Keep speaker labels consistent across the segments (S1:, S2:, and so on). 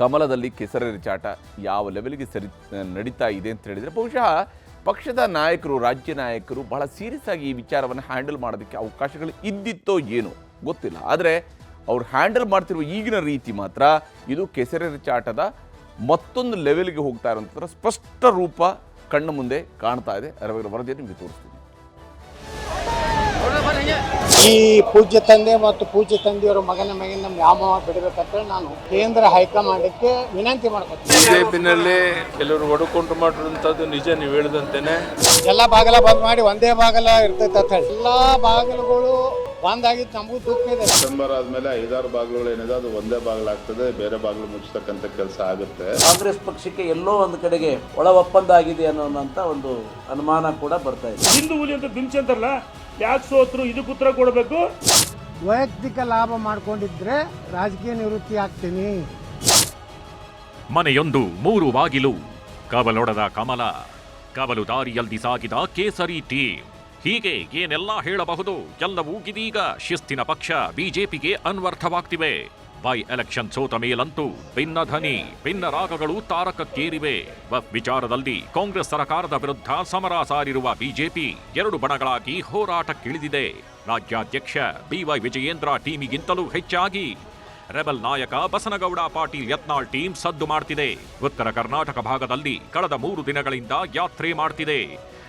S1: ಕಮಲದಲ್ಲಿ ಕೆಸರೆರಚಾಟ ಯಾವ ಲೆವೆಲ್ಗೆ ಸರಿ ನಡೀತಾ ಇದೆ ಅಂತ ಹೇಳಿದರೆ ಬಹುಶಃ ಪಕ್ಷದ ನಾಯಕರು, ರಾಜ್ಯ ನಾಯಕರು ಬಹಳ ಸೀರಿಯಸ್ ಆಗಿ ಈ ವಿಚಾರವನ್ನು ಹ್ಯಾಂಡಲ್ ಮಾಡೋದಕ್ಕೆ ಅವಕಾಶಗಳು ಇದ್ದಿತ್ತೋ ಏನೋ ಗೊತ್ತಿಲ್ಲ. ಆದರೆ ಅವ್ರು ಹ್ಯಾಂಡಲ್ ಮಾಡ್ತಿರುವ ಈಗಿನ ರೀತಿ ಮಾತ್ರ ಇದು ಕೆಸರೆರಚಾಟದ ಮತ್ತೊಂದು ಲೆವೆಲ್ಗೆ ಹೋಗ್ತಾ ಇರೋಂಥದ್ರ ಸ್ಪಷ್ಟ ರೂಪ ಕಣ್ಣ ಮುಂದೆ ಕಾಣ್ತಾ ಇದೆ. ಅದರ ವರದಿಯನ್ನು ನಿಮಗೆ ತೋರಿಸ್ತೀನಿ.
S2: ಈ ಪೂಜ್ಯ ತಂದೆ ಮತ್ತು ಪೂಜ್ಯ ತಂದೆಯವರ ಮಗನ ಮಗನ ವ್ಯಾಮೋಹ ಬಿಡಬೇಕಂತೇಳಿ ನಾನು ಕೇಂದ್ರ ಹೈಕಮಾಂಡಕ್ಕೆ ವಿನಂತಿ ಮಾಡ್ಕೊತೀನಿ.
S3: ಬಿಜೆಪಿನಲ್ಲಿ ಕೆಲವರು ಒಡಕೊಂಡು ಮಾಡಿರುವಂತದ್ದು ನಿಜ ನೀವು ಹೇಳಿದಂತೇನೆ.
S2: ಎಲ್ಲ ಬಾಗಲ ಬಂದ್ ಮಾಡಿ ಒಂದೇ ಬಾಗಲ ಇರ್ತೈತೆ ಅಂತ ಹೇಳಿ. ಎಲ್ಲಾ ಬಾಗಿಲುಗಳು ಬಂದ್ ಆಗಿದ್ದು ನಮಗೂ ದುಃಖ ಇದೆ.
S4: ಡಿಸೆಂಬರ್ ಆದ್ಮೇಲೆ ಐದಾರು ಬಾಗಿಲುಗಳು ಏನಿದೆ ಅದು ಒಂದೇ ಬಾಗಿಲಾಗ್ತದೆ ಬೇರೆ ಬಾಗಿಲು ಮುಚ್ಚತಕ್ಕಂಥ ಕೆಲಸ ಆಗುತ್ತೆ.
S5: ಕಾಂಗ್ರೆಸ್ ಪಕ್ಷಕ್ಕೆ ಎಲ್ಲೋ ಒಂದು ಕಡೆಗೆ ಒಳ ಒಪ್ಪಂದ ಆಗಿದೆ ಅನ್ನೋಂಥ ಒಂದು ಅನುಮಾನ ಕೂಡ ಬರ್ತಾ ಇದೆ.
S6: ಹಿಂದೂ ಹುಲಿ ಅಂತ ಬಿಂಬಿಸಂತಾರಲ್ಲ ಯಾಕೆ ಸೋತ್ರು? ಇದಕ್ಕೆ ಉತ್ತರ ಕೊಡಬೇಕು?
S2: ವೈಯಕ್ತಿಕ ಲಾಭ ಮಾಡ್ಕೊಂಡಿದ್ರೆ ರಾಜಕೀಯ ನಿವೃತ್ತಿ ಆಗ್ತೀನಿ.
S7: ಮನೆಯೊಂದು ಮೂರು ಬಾಗಿಲು. ಕಬಲೊಡದ ಕಮಲ ಕವಲು ದಾರಿಯಲ್ಲಿ ಸಾಗಿದ ಕೇಸರಿ ಟೀಮ್. ಹೀಗೆ ಏನೆಲ್ಲ ಹೇಳಬಹುದು? ಎಲ್ಲವೂ ಇದೀಗ ಶಿಸ್ತಿನ ಪಕ್ಷ ಬಿಜೆಪಿಗೆ ಅನ್ವರ್ಥವಾಗ್ತಿವೆ. ಬೈ ಎಲೆಕ್ಷನ್ ಸೋತ ಮೇಲಂತೂ ಭಿನ್ನ ಧ್ವನಿ, ಭಿನ್ನ ರಾಗಗಳು ತಾರಕಕ್ಕೇರಿವೆ. ವಫ್ ವಿಚಾರದಲ್ಲಿ ಕಾಂಗ್ರೆಸ್ ಸರಕಾರದ ವಿರುದ್ಧ ಸಮರ ಸಾರಿರುವ ಬಿಜೆಪಿ ಎರಡು ಬಣಗಳಾಗಿ ಹೋರಾಟಕ್ಕಿಳಿದಿದೆ. ರಾಜ್ಯಾಧ್ಯಕ್ಷ ಬಿವೈ ವಿಜಯೇಂದ್ರ ಟೀಮಿಗಿಂತಲೂ ಹೆಚ್ಚಾಗಿ. ರೆಬಲ್ ನಾಯಕ ಬಸನಗೌಡ ಪಾಟೀಲ್ ಯತ್ನಾಳ್ ಟೀಮ್ ಸದ್ದು ಮಾಡ್ತಿದೆ. ಉತ್ತರ ಕರ್ನಾಟಕ ಭಾಗದಲ್ಲಿ ಕಳೆದ ಮೂರು ದಿನಗಳಿಂದ ಯಾತ್ರೆ ಮಾಡ್ತಿದೆ.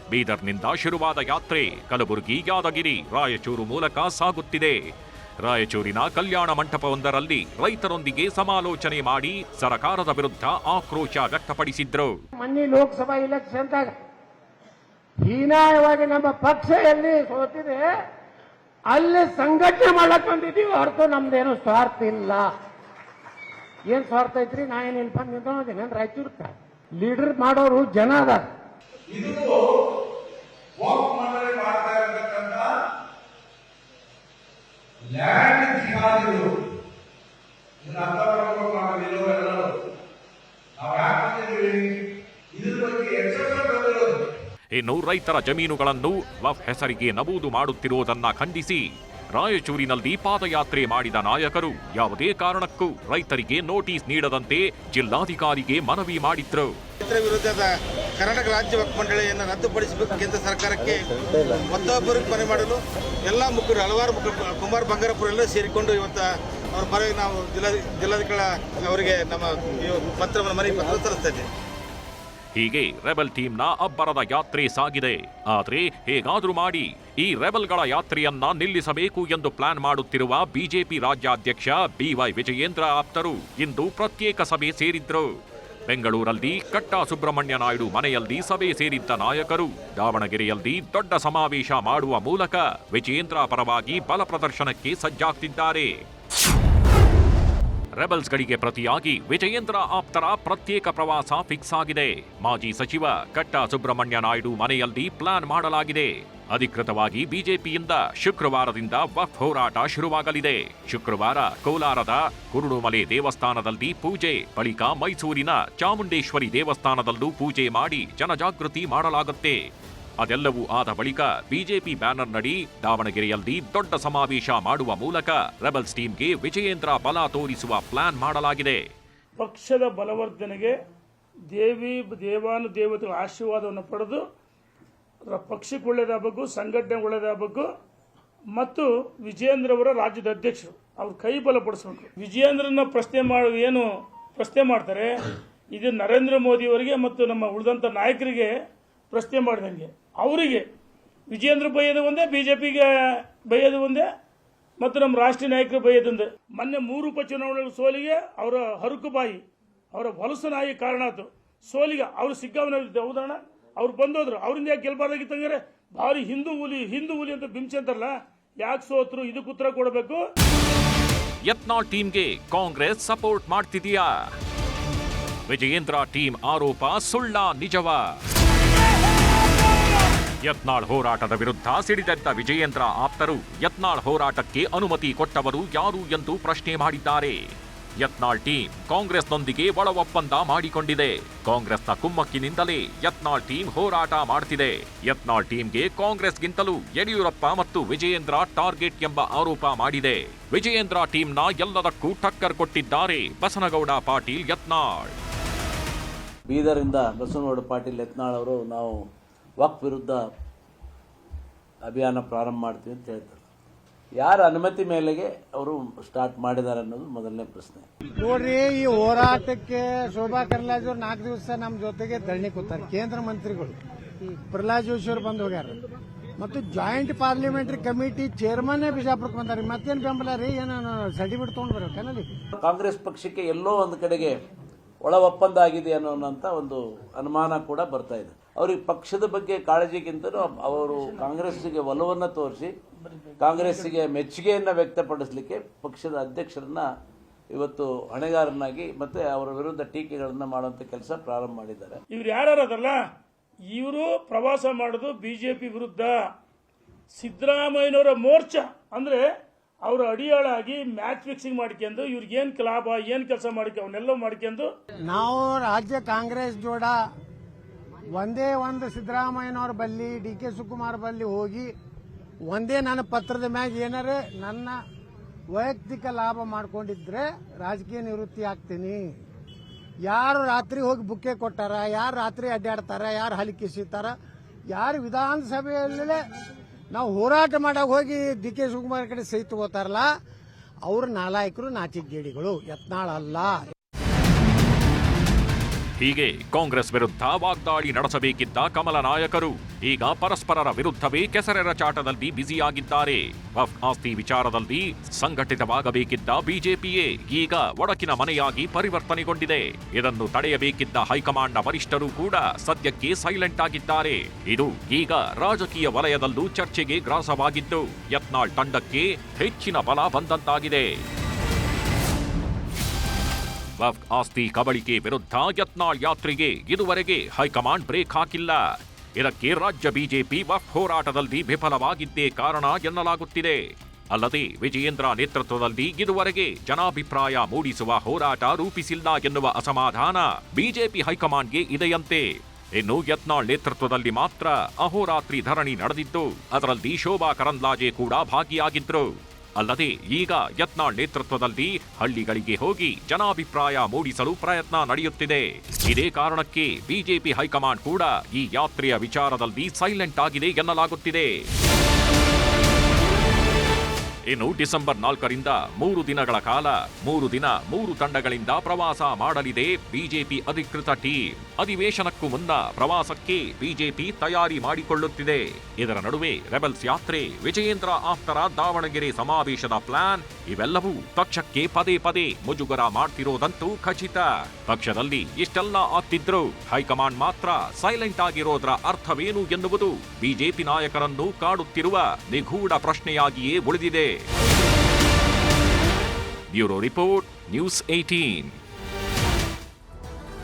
S7: ಬೀದರ್ನಿಂದ ಶುರುವಾದ ಯಾತ್ರೆ ಕಲಬುರಗಿ, ಯಾದಗಿರಿ, ರಾಯಚೂರು ಮೂಲಕ ಸಾಗುತ್ತಿದೆ. ರಾಯಚೂರಿನ ಕಲ್ಯಾಣ ಮಂಟಪವೊಂದರಲ್ಲಿ ರೈತರೊಂದಿಗೆ ಸಮಾಲೋಚನೆ ಮಾಡಿ ಸರಕಾರದ ವಿರುದ್ಧ ಆಕ್ರೋಶ ವ್ಯಕ್ತಪಡಿಸಿದ್ರು.
S2: ಮೊನ್ನೆ ಲೋಕಸಭಾ ಇಲೆಕ್ಷನ್ ಹೀನಾಯವಾಗಿ ನಮ್ಮ ಪಕ್ಷ ಎಲ್ಲಿ ಸೋತಿದೆ ಅಲ್ಲಿ ಸಂಘಟನೆ ಮಾಡಕ್ ಬಂದಿದೀವಿ ಹೊರತು ನಮ್ದೇನು ಸ್ವಾರ್ಥ ಇಲ್ಲ. ಏನ್ ಸ್ವಾರ್ಥ ಐತ್ರಿ? ನಾ ಏನ್ ಇಲ್ಪ ನಿಂತ್ಕೊಂಡಿದ್ದೀನಿ ರಾಯಚೂರ್ಕ ಲೀಡರ್ ಮಾಡೋರು ಜನ ಅದಾರ.
S8: ಲ್ಯಾಂಡ್ ಜಿಹಾದಿಗಳು ಇದನ್ನ ಅರ್ಥ ಮಾಡ್ಕೊಂಡು ಎಲ್ಲೋ ಎಲ್ಲರೂ ನಾವು ಯಾಕೆ ಇದ್ರ ಬಗ್ಗೆ ಎಚ್ಚರ ಬಂದಿರೋದು
S7: ಇನ್ನು ರೈತರ ಜಮೀನುಗಳನ್ನು ವಫ್ ಹೆಸರಿಗೆ ನಮೂದು ಮಾಡುತ್ತಿರುವುದನ್ನ ಖಂಡಿಸಿ ರಾಯಚೂರಿನಲ್ಲಿ ಪಾದಯಾತ್ರೆ ಮಾಡಿದ ನಾಯಕರು ಯಾವುದೇ ಕಾರಣಕ್ಕೂ ರೈತರಿಗೆ ನೋಟಿಸ್ ನೀಡದಂತೆ ಜಿಲ್ಲಾಧಿಕಾರಿಗೆ ಮನವಿ ಮಾಡಿದ್ರು.
S9: ವಿರುದ್ಧದ ಕರ್ನಾಟಕ ರಾಜ್ಯ ವಕ್ಫ್ ಮಂಡಳಿಯನ್ನು ರದ್ದುಪಡಿಸಬೇಕು ಕೇಂದ್ರ ಸರ್ಕಾರಕ್ಕೆ ಮತ್ತೊಬ್ಬರಿಗೆ ಮನೆ ಮಾಡಲು ಎಲ್ಲ ಮುಖಂಡರು, ಹಲವಾರು ಮುಖ ಕುಮಾರ್ ಬಂಗಾರಪುರ ಎಲ್ಲ ಸೇರಿಕೊಂಡು ಇವತ್ತು ಅವ್ರ ಪರವಾಗಿ ನಾವು ಜಿಲ್ಲಾ, ಜಿಲ್ಲಾಧಿಕಾರಿ ಅವರಿಗೆ ನಮ್ಮ ಪತ್ರವನ್ನು ಮನವಿ ಪತ್ರ ಸಲ್ಲಿಸ್ತಾ
S7: ಹೀಗೆ ರೆಬಲ್ ಟೀಮ್ನ ಅಬ್ಬರದ ಯಾತ್ರೆ ಸಾಗಿದೆ. ಆದ್ರೆ ಹೇಗಾದ್ರೂ ಮಾಡಿ ಈ ರೆಬಲ್ಗಳ ಯಾತ್ರೆಯನ್ನ ನಿಲ್ಲಿಸಬೇಕು ಎಂದು ಪ್ಲಾನ್ ಮಾಡುತ್ತಿರುವ ಬಿಜೆಪಿ ರಾಜ್ಯಾಧ್ಯಕ್ಷ ಬಿವೈ ವಿಜಯೇಂದ್ರ ಆಪ್ತರು ಇಂದು ಪ್ರತ್ಯೇಕ ಸಭೆ ಸೇರಿದ್ರು. ಬೆಂಗಳೂರಲ್ಲಿ ಕಟ್ಟಾ ಸುಬ್ರಹ್ಮಣ್ಯ ನಾಯ್ಡು ಮನೆಯಲ್ಲಿ ಸಭೆ ಸೇರಿದ್ದ ನಾಯಕರು ದಾವಣಗೆರೆಯಲ್ಲಿ ದೊಡ್ಡ ಸಮಾವೇಶ ಮಾಡುವ ಮೂಲಕ ವಿಜೇಂದ್ರ ಪರವಾಗಿ ಬಲ ಪ್ರದರ್ಶನಕ್ಕೆ ಸಜ್ಜಾಗ್ತಿದ್ದಾರೆ. ರೆಬಲ್ಸ್ಗಳಿಗೆ ಪ್ರತಿಯಾಗಿ ವಿಜಯೇಂದ್ರ ಆಪ್ತರ ಪ್ರತ್ಯೇಕ ಪ್ರವಾಸ ಫಿಕ್ಸ್ ಆಗಿದೆ. ಮಾಜಿ ಸಚಿವ ಕಟ್ಟಾ ಸುಬ್ರಹ್ಮಣ್ಯ ನಾಯ್ಡು ಮನೆಯಲ್ಲಿ ಪ್ಲಾನ್ ಮಾಡಲಾಗಿದೆ. ಅಧಿಕೃತವಾಗಿ ಬಿಜೆಪಿಯಿಂದ ಶುಕ್ರವಾರದಿಂದ ವಕ್ಫ್ ಹೋರಾಟ ಶುರುವಾಗಲಿದೆ. ಶುಕ್ರವಾರ ಕೋಲಾರದ ಕುರುಡುಮಲೆ ದೇವಸ್ಥಾನದಲ್ಲಿ ಪೂಜೆ, ಬಳಿಕ ಮೈಸೂರಿನ ಚಾಮುಂಡೇಶ್ವರಿ ದೇವಸ್ಥಾನದಲ್ಲೂ ಪೂಜೆ ಮಾಡಿ ಜನಜಾಗೃತಿ ಮಾಡಲಾಗುತ್ತೆ. ಅದೆಲ್ಲವೂ ಆದ ಬಳಿಕ ಬಿಜೆಪಿ ಬ್ಯಾನರ್ನಡಿ ದಾವಣಗೆರೆಯಲ್ಲಿ ದೊಡ್ಡ ಸಮಾವೇಶ ಮಾಡುವ ಮೂಲಕ ರೆಬಲ್ಸ್ ಟೀಮ್ಗೆ ವಿಜಯೇಂದ್ರ ಬಲ ತೋರಿಸುವ ಪ್ಲಾನ್ ಮಾಡಲಾಗಿದೆ.
S6: ಪಕ್ಷದ ಬಲವರ್ಧನೆಗೆ ದೇವಿ ದೇವಾನು ದೇವತೆಗಳ ಆಶೀರ್ವಾದವನ್ನು ಪಡೆದು ರ- ಪಕ್ಷಕ್ಕೆ ಒಳ್ಳೇದಾಗಬೇಕು ಸಂಘಟನೆ ಒಳ್ಳೇದಾಗಬೇಕು ಮತ್ತು ವಿಜಯೇಂದ್ರ ಅವರ ರಾಜ್ಯದ ಅಧ್ಯಕ್ಷರು. ಅವ್ರ ಕೈ ಬಲಪಡಿಸಬೇಕು ವಿಜಯೇಂದ್ರನ ಪ್ರಶ್ನೆ ಮಾಡಿ, ಏನು ಪ್ರಶ್ನೆ ಮಾಡ್ತಾರೆ, ಇದು ನರೇಂದ್ರ ಮೋದಿ ಅವರಿಗೆ ಮತ್ತು ನಮ್ಮ ಉಳಿದಂಥ ನಾಯಕರಿಗೆ ಪ್ರಶ್ನೆ ಮಾಡಿದಂಗೆ. ಅವರಿಗೆ ವಿಜಯೇಂದ್ರ ಬೈಯೋದು ಒಂದೇ, ಬಿಜೆಪಿಗೆ ಬೈಯೋದು ಒಂದೇ, ಮತ್ತು ನಮ್ಮ ರಾಷ್ಟ್ರೀಯ ನಾಯಕರು ಬೈಯೋದೊಂದೇ ಮೊನ್ನೆ ಮೂರು ಉಪಚುನಾವಣೆಗಳ ಸೋಲಿಗೆ ಅವರ ಹರಕು ಬಾಯಿ, ಅವರ ಹೊಲಸು ನಾಯಿ ಕಾರಣ ಆಯಿತು. ಸೋಲಿಗೆ ಅವರು ಸಿಕ್ಕಾವನ ಹೌದಣ್ಣ ಅವ್ರು ಬಂದೋದ್ರು, ಅವ್ರಿಂದ ಯಾಕೆ ಗೆಲ್ಬಾರ್ದಾಗಿತ್ತು ಹಂಗಾರೆ? ಭಾರಿ ಹಿಂದೂ ಹುಲಿ ಹಿಂದೂ ಹುಲಿ ಅಂತ ಬಿಂಚೆ ಅಂತಾರಲ್ಲ? ಯಾಕೆ ಸೋತ್ರು? ಇದಕ್ಕೆ ಉತ್ತರ ಕೊಡಬೇಕು?
S7: ಯತ್ನಾಳ್ ಟೀಮ್ಗೆ ಕಾಂಗ್ರೆಸ್ ಸಪೋರ್ಟ್ ಮಾಡ್ತಿದೀಯಾ? ವಿಜಯೇಂದ್ರ ಟೀಮ್ ಆರೋಪ ಸುಳ್ಳ, ನಿಜವ? ಯತ್ನಾಳ್ ಹೋರಾಟದ ವಿರುದ್ಧ ಸಿಡಿದೆದ್ದ ವಿಜಯೇಂದ್ರ ಆಪ್ತರು ಯತ್ನಾಳ್ ಹೋರಾಟಕ್ಕೆ ಅನುಮತಿ ಕೊಟ್ಟವರು ಯಾರು ಎಂದು ಪ್ರಶ್ನೆ ಮಾಡಿದ್ದಾರೆ. ಯತ್ನಾಳ್ ಟೀಮ್ ಕಾಂಗ್ರೆಸ್ನೊಂದಿಗೆ ಒಳ ಒಪ್ಪಂದ ಮಾಡಿಕೊಂಡಿದೆ. ಕಾಂಗ್ರೆಸ್ನ ಕುಮ್ಮಕ್ಕಿನಿಂದಲೇ ಯತ್ನಾಳ್ ಟೀಮ್ ಹೋರಾಟ ಮಾಡ್ತಿದೆ. ಯತ್ನಾಳ್ ಟೀಮ್ಗೆ ಕಾಂಗ್ರೆಸ್ಗಿಂತಲೂ ಯಡಿಯೂರಪ್ಪ ಮತ್ತು ವಿಜಯೇಂದ್ರ ಟಾರ್ಗೆಟ್ ಎಂಬ ಆರೋಪ ಮಾಡಿದೆ. ವಿಜಯೇಂದ್ರ ಟೀಮ್ನ ಎಲ್ಲದಕ್ಕೂ ಟಕ್ಕರ್ ಕೊಟ್ಟಿದ್ದಾರೆ ಬಸನಗೌಡ ಪಾಟೀಲ್ ಯತ್ನಾಳ್.
S5: ಬೀದರಿಂದ ಬಸನಗೌಡ ಪಾಟೀಲ್ ಯತ್ನಾಳ್ ಅವರು ನಾವು ವಕ್ ವಿರುದ್ಧ ಅಭಿಯಾನ ಪ್ರಾರಂಭ ಮಾಡ್ತೀವಿ ಅಂತ ಹೇಳ್ತಾರೆ. ಯಾರ ಅನುಮತಿ ಮೇಲೆಗೆ ಅವರು ಸ್ಟಾರ್ಟ್ ಮಾಡಿದ್ದಾರೆ ಅನ್ನೋದು ಮೊದಲನೇ ಪ್ರಶ್ನೆ.
S2: ನೋಡ್ರಿ ಈ ಹೋರಾಟಕ್ಕೆ ಶೋಭಾ ಕರ್ಲಾಜ್ ಅವ್ರು ನಾಲ್ಕು ದಿವಸ ನಮ್ಮ ಜೊತೆಗೆ ಧರಣಿ ಕೂತಾರೆ ಕೇಂದ್ರ ಮಂತ್ರಿಗಳು. ಪ್ರಹ್ಲಾದ್ ಜೋಶಿ ಅವರು ಬಂದು ಹೋಗ್ಯಾರ ಮತ್ತು ಜಾಯಿಂಟ್ ಪಾರ್ಲಿಮೆಂಟರಿ ಕಮಿಟಿ ಚೇರ್ಮನ್ ಬಿಜಾಪುರಕ್ಕೆ ಬಂದಾರೆ ಮತ್ತೇನು ಬೆಂಬಲ ರೀ? ಏನೋ ಸರ್ಟಿಫಿಕೇಟ್ ತೊಗೊಂಡು ಬರ್ಬೇಕನಲ್ಲಿ
S5: ಕಾಂಗ್ರೆಸ್ ಪಕ್ಷಕ್ಕೆ ಎಲ್ಲೋ ಒಂದು ಕಡೆಗೆ ಒಳ ಒಪ್ಪಂದ ಆಗಿದೆ ಅನ್ನೋಂಥ ಒಂದು ಅನುಮಾನ ಕೂಡ ಬರ್ತಾ ಇದೆ. ಅವ್ರಿಗೆ ಪಕ್ಷದ ಬಗ್ಗೆ ಕಾಳಜಿಗಿಂತಲೂ ಅವರು ಕಾಂಗ್ರೆಸ್ಗೆ ಒಲವನ್ನು ತೋರಿಸಿ ಕಾಂಗ್ರೆಸ್ಸಿಗೆ ಮೆಚ್ಚುಗೆಯನ್ನು ವ್ಯಕ್ತಪಡಿಸಲಿಕ್ಕೆ ಪಕ್ಷದ ಅಧ್ಯಕ್ಷರನ್ನ ಇವತ್ತು ಹೊಣೆಗಾರನಾಗಿ ಮತ್ತೆ ಅವರ ವಿರುದ್ಧ ಟೀಕೆಗಳನ್ನು ಮಾಡುವಂತ ಕೆಲಸ ಪ್ರಾರಂಭ ಮಾಡಿದ್ದಾರೆ.
S6: ಇವ್ರು ಯಾರಲ್ಲ ಇವರು ಪ್ರವಾಸ ಮಾಡೋದು ಬಿಜೆಪಿ ವಿರುದ್ಧ. ಸಿದ್ದರಾಮಯ್ಯನವರ ಮೋರ್ಚಾ ಅಂದ್ರೆ ಅವರು ಅಡಿಯಾಳಾಗಿ ಮ್ಯಾಚ್ ಫಿಕ್ಸಿಂಗ್ ಮಾಡ್ಕೊಂಡು ಇವ್ರಿಗೆ ಏನ್ ಲಾಭ ಏನ್ ಕೆಲಸ ಮಾಡ್ಕೊ ಅವನ್ನೆಲ್ಲ ಮಾಡ್ಕೊಂಡು
S2: ನಾವು ರಾಜ್ಯ ಕಾಂಗ್ರೆಸ್ ಜೋಡ ಒಂದೇ ಒಂದು ಸಿದ್ದರಾಮಯ್ಯನವ್ರ ಬಲ್ಲಿ ಡಿ ಕೆ ಶಿವಕುಮಾರ್ ಬಲ್ಲಿ ಹೋಗಿ ಒಂದೇ ನನ್ನ ಪತ್ರದ ಮ್ಯಾಗ ಏನಾರೇ ನನ್ನ ವೈಯಕ್ತಿಕ ಲಾಭ ಮಾಡ್ಕೊಂಡಿದ್ರೆ ರಾಜಕೀಯ ನಿವೃತ್ತಿ ಆಗ್ತೀನಿ. ಯಾರು ರಾತ್ರಿ ಹೋಗಿ ಬುಕ್ಕೆ ಕೊಟ್ಟಾರ, ಯಾರು ರಾತ್ರಿ ಅಡ್ಡಾಡ್ತಾರ, ಯಾರು ಹಲಿಕಿಸಿತಾರ ಯಾರು ವಿಧಾನಸಭೆಯಲ್ಲೇ ನಾವು ಹೋರಾಟ ಮಾಡಾಗ ಹೋಗಿ ಡಿ ಕೆ ಶಿವಕುಮಾರ್ ಕಡೆ ಸಹಿತ ಹೋಗ್ತಾರಲ್ಲ ಅವ್ರ ನಾಲಾಯಕರು ನಾಚಿಗೇಡಿಗಳು ಯತ್ನಾಳ್ ಅಲ್ಲ.
S7: ಹೀಗೆ ಕಾಂಗ್ರೆಸ್ ವಿರುದ್ಧ ವಾಗ್ದಾಳಿ ನಡೆಸಬೇಕಿದ್ದ ಕಮಲ ನಾಯಕರು ಈಗ ಪರಸ್ಪರರ ವಿರುದ್ಧವೇ ಕೆಸರೆರಚಾಟದಲ್ಲಿ ಬ್ಯುಸಿಯಾಗಿದ್ದಾರೆ. ವಫ್ ಆಸ್ತಿ ವಿಚಾರದಲ್ಲಿ ಸಂಘಟಿತವಾಗಬೇಕಿದ್ದ ಬಿಜೆಪಿಯೇ ಈಗ ಒಡಕಿನ ಮನೆಯಾಗಿ ಪರಿವರ್ತನೆಗೊಂಡಿದೆ. ಇದನ್ನು ತಡೆಯಬೇಕಿದ್ದ ಹೈಕಮಾಂಡ್ನ ವರಿಷ್ಠರು ಕೂಡ ಸದ್ಯಕ್ಕೆ ಸೈಲೆಂಟ್ ಆಗಿದ್ದಾರೆ. ಇದು ಈಗ ರಾಜಕೀಯ ವಲಯದಲ್ಲೂ ಚರ್ಚೆಗೆ ಗ್ರಾಸವಾಗಿದ್ದು, ಯತ್ನಾಳ್ ತಂಡಕ್ಕೆ ಹೆಚ್ಚಿನ ಬಲ ಬಂದಂತಾಗಿದೆ. ವಫ್ ಆಸ್ತಿ, ಕಬಳಿಕೆ ವಿರುದ್ಧ ಯತ್ನಾಳ್ ಯಾತ್ರೆಗೆ ಇದುವರೆಗೆ ಹೈಕಮಾಂಡ್ ಬ್ರೇಕ್ ಹಾಕಿಲ್ಲ. ಇದಕ್ಕೆ ರಾಜ್ಯ ಬಿಜೆಪಿ ವಫ್ ಹೋರಾಟದಲ್ಲಿ ವಿಫಲವಾಗಿದ್ದೇ ಕಾರಣ ಎನ್ನಲಾಗುತ್ತಿದೆ. ಅಲ್ಲದೆ ವಿಜಯೇಂದ್ರ ನೇತೃತ್ವದಲ್ಲಿ ಇದುವರೆಗೆ ಜನಾಭಿಪ್ರಾಯ ಮೂಡಿಸುವ ಹೋರಾಟ ರೂಪಿಸಿಲ್ಲ ಎನ್ನುವ ಅಸಮಾಧಾನ ಬಿಜೆಪಿ ಹೈಕಮಾಂಡ್ಗೆ ಇದೆಯಂತೆ. ಇನ್ನು ಯತ್ನಾಳ್ ನೇತೃತ್ವದಲ್ಲಿ ಮಾತ್ರ ಅಹೋರಾತ್ರಿ ಧರಣಿ ನಡೆದಿದ್ದು, ಅದರಲ್ಲಿ ಶೋಭಾ ಕರಂದ್ಲಾಜೆ ಕೂಡ ಭಾಗಿಯಾಗಿದ್ರು. ಅಲ್ಲದೆ ಈಗ ಯತ್ನಾಳ್ ನೇತೃತ್ವದಲ್ಲಿ ಹಳ್ಳಿಗಳಿಗೆ ಹೋಗಿ ಜನಾಭಿಪ್ರಾಯ ಮೂಡಿಸಲು ಪ್ರಯತ್ನ ನಡೆಯುತ್ತಿದೆ. ಇದೇ ಕಾರಣಕ್ಕೆ ಬಿಜೆಪಿ ಹೈಕಮಾಂಡ್ ಕೂಡ ಈ ಯಾತ್ರೆಯ ವಿಚಾರದಲ್ಲಿ ಸೈಲೆಂಟ್ ಆಗಿದೆ ಎನ್ನಲಾಗುತ್ತಿದೆ. ಇನ್ನು ಡಿಸೆಂಬರ್ ನಾಲ್ಕರಿಂದ ಮೂರು ದಿನಗಳ ಕಾಲ, ಮೂರು ದಿನ, ಮೂರು ತಂಡಗಳಿಂದ ಪ್ರವಾಸ ಮಾಡಲಿದೆ ಬಿಜೆಪಿ ಅಧಿಕೃತ ಟೀಮ್. ಅಧಿವೇಶನಕ್ಕೂ ಮುನ್ನ ಪ್ರವಾಸಕ್ಕೆ ಬಿಜೆಪಿ ತಯಾರಿ ಮಾಡಿಕೊಳ್ಳುತ್ತಿದೆ. ಇದರ ನಡುವೆ ರೆಬಲ್ಸ್ ಯಾತ್ರೆ, ವಿಜಯೇಂದ್ರ ಆಪ್ತರ ದಾವಣಗೆರೆ ಸಮಾವೇಶದ ಪ್ಲಾನ್, ಇವೆಲ್ಲವೂ ಪಕ್ಷಕ್ಕೆ ಪದೇ ಪದೇ ಮುಜುಗರ ಮಾಡ್ತಿರೋದಂತೂ ಖಚಿತ. ಪಕ್ಷದಲ್ಲಿ ಇಷ್ಟೆಲ್ಲ ಆಗ್ತಿದ್ರು, ಹೈಕಮಾಂಡ್ ಮಾತ್ರ ಸೈಲೆಂಟ್ ಆಗಿರೋದ್ರ ಅರ್ಥವೇನು ಎನ್ನುವುದು ಬಿಜೆಪಿ ನಾಯಕರನ್ನು ಕಾಡುತ್ತಿರುವ ನಿಗೂಢ ಪ್ರಶ್ನೆಯಾಗಿಯೇ ಉಳಿದಿದೆ. ಬ್ಯೂರೋ ರಿಪೋರ್ಟ್, ನ್ಯೂಸ್ ಏಟೀನ್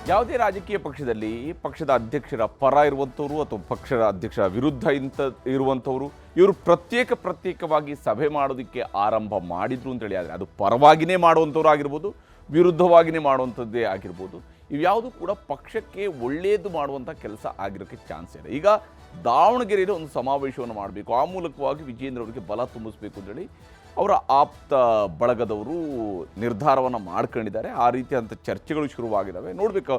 S1: ಯಾವುದೇ ರಾಜಕೀಯ ಪಕ್ಷದಲ್ಲಿ ಪಕ್ಷದ ಅಧ್ಯಕ್ಷರ ಪರ ಇರುವಂಥವ್ರು ಅಥವಾ ಪಕ್ಷದ ಅಧ್ಯಕ್ಷರ ವಿರುದ್ಧ ಇಂಥ ಇರುವಂಥವ್ರು, ಇವರು ಪ್ರತ್ಯೇಕ ಪ್ರತ್ಯೇಕವಾಗಿ ಸಭೆ ಮಾಡೋದಕ್ಕೆ ಆರಂಭ ಮಾಡಿದ್ರು ಅಂತೇಳಿ ಆದರೆ ಅದು ಪರವಾಗಿನೇ ಮಾಡುವಂಥವ್ರು ಆಗಿರ್ಬೋದು ವಿರುದ್ಧವಾಗಿನೇ ಮಾಡುವಂಥದ್ದೇ ಆಗಿರ್ಬೋದು. ಇವ್ಯಾವುದು ಕೂಡ ಪಕ್ಷಕ್ಕೆ ಒಳ್ಳೆಯದು ಮಾಡುವಂಥ ಕೆಲಸ ಆಗಿರೋಕ್ಕೆ ಚಾನ್ಸ್ ಇದೆ. ಈಗ ದಾವಣಗೆರೆಯಲ್ಲಿ ಒಂದು ಸಮಾವೇಶವನ್ನು ಮಾಡಬೇಕು. ಆ ಮೂಲಕವಾಗಿ ವಿಜೇಂದ್ರ ಅವರಿಗೆ ಬಲ ತುಂಬಿಸ್ಬೇಕು ಅಂತೇಳಿ ಅವರ ಆಪ್ತ ಬಳಗದವರು ನಿರ್ಧಾರವನ್ನು ಮಾಡ್ಕೊಂಡಿದ್ದಾರೆ. ಆ ರೀತಿಯಾದಂಥ ಚರ್ಚೆಗಳು ಶುರುವಾಗಿದ್ದಾವೆ ನೋಡಬೇಕು,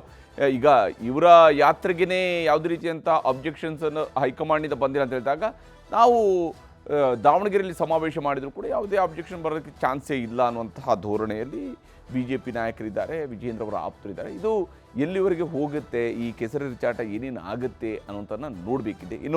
S1: ಈಗ ಇವರ ಯಾತ್ರೆಗೇ ಯಾವುದೇ ರೀತಿಯಂಥ ಅಬ್ಜೆಕ್ಷನ್ಸನ್ನು ಹೈಕಮಾಂಡಿಂದ ಬಂದಿಲ್ಲ ಅಂತ ಹೇಳಿದಾಗ ನಾವು ದಾವಣಗೆರೆಯಲ್ಲಿ ಸಮಾವೇಶ ಮಾಡಿದರೂ ಕೂಡ ಯಾವುದೇ ಅಬ್ಜೆಕ್ಷನ್ ಬರೋದಕ್ಕೆ ಚಾನ್ಸೇ ಇಲ್ಲ ಅನ್ನುವಂತಹ ಧೋರಣೆಯಲ್ಲಿ ಬಿ ಜೆ ಪಿ ನಾಯಕರಿದ್ದಾರೆ ವಿಜೇಂದ್ರ ಅವರ ಆಪ್ತರಿದ್ದಾರೆ. ಇದು ಎಲ್ಲಿವರೆಗೆ ಹೋಗುತ್ತೆ, ಈ ಕೆಸರಿ ಚಾಟ ಏನೇನು ಆಗುತ್ತೆ ಅನ್ನೋಂಥನ್ನ ನೋಡಬೇಕಿದೆ. ಇನ್ನು